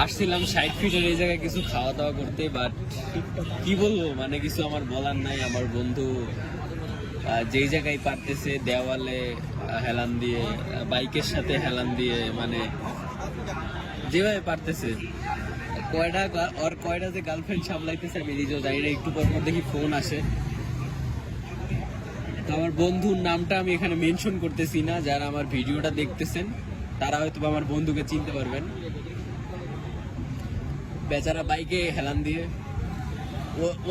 আসছিলাম ষাট ফিটের এই জায়গায় কিছু খাওয়া দাওয়া করতে বাট কি বলব? মানে কিছু আমার বলার নাই। আমার বন্ধু যেই জায়গায় পারতেছে, দেওয়ালে হেলান দিয়ে বাইকের সাথে হেলান দিয়ে মানে যেভাবে পারতেছে। কয়টা ওর কয়টা যে গার্লফ্রেন্ড সামলাইতেছে, আমি নিজেও জানি না। একটু পর পর দেখি ফোন আসে। তো আমার বন্ধুর নামটা আমি এখানে মেনশন করতেছি না। যারা আমার ভিডিওটা দেখতেছেন, তারা হয়তো আমার বন্ধুকে চিনতে পারবেন। বেচারা বাইকে হেলান দিয়ে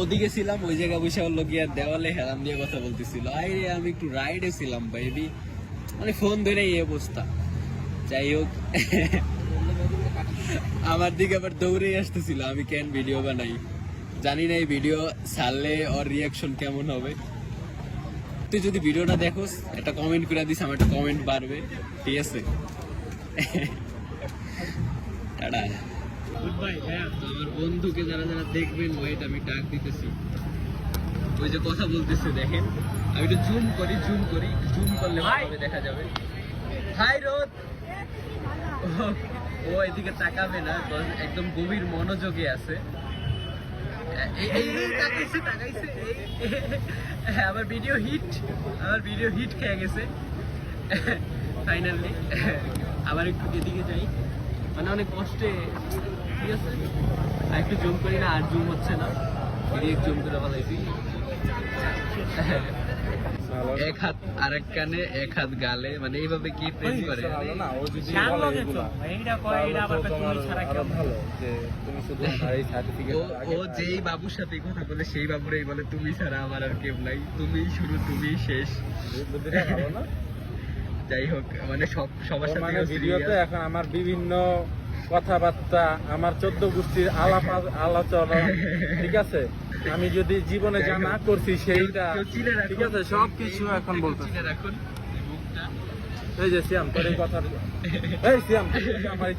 ওদিকে ছিলাম, ওই জায়গা বসে হলো গিয়ে দেওয়ালে হেলান দিয়ে কথা বলতেছিল। আরে আমি একটু রাইডে ছিলাম বেবি মানে ফোন ধরে এই অবস্থা। যাই হোক। আমার দিকে আবার দৌড়েই আসতেছিল, আমি কেন ভিডিও বানাই? জানি না এই ভিডিও ছাড়লে ওর রিয়াকশন কেমন হবে। তুই যদি ভিডিওটা দেখোস, একটা কমেন্ট করে দিস, আমার একটা কমেন্ট বাড়বে। ঠিক আছে? টাটা। আমার বন্ধুকে যারা যারা দেখবেন ওয়েট আমি ডাক দিতেছি। ওই যে কথা বলতেছে দেখেন। আমি একটু জুম করি জুম করি জুম করলে ভালোভাবে দেখা যাবে। হাই রোদ! ও- এদিকে তাকাবে না একদম গভীর মনোযোগে আছে। এই- আমার ভিডিও হিট আমার ভিডিও হিট খেয়ে গেছে। ফাইনালি আবার একটু এদিকে যাই। মানে অনেক কষ্টে ঠিক আছে? আর একটু জুম করি না আর জুম হচ্ছে না। ডিরেক্ট জুম করে বলাইছি এক হাত আরেক কানে এক হাত গালে মানে এইভাবে কি প্রেম করে? ও যেই বাবুর সাথে কথা বলে সেই বাবুরাই বলে তুমি ছাড়া আমার আর কেউ নাই তুমি শুরু তুমি শেষ। না? যাই হোক মানে সব সবার সাথে মানে ভিডিওতে এখন আমার বিভিন্ন কথাবার্তা আমার চোদ্দ গোষ্ঠীর আলাপ আলোচনা ঠিক আছে? আমি যদি জীবনে যা না করছি সেইটা। ঠিক আছে? সব কিছু এখন বলতে এই যে শ্যাম তোর এই কথা এই শ্যাম আমার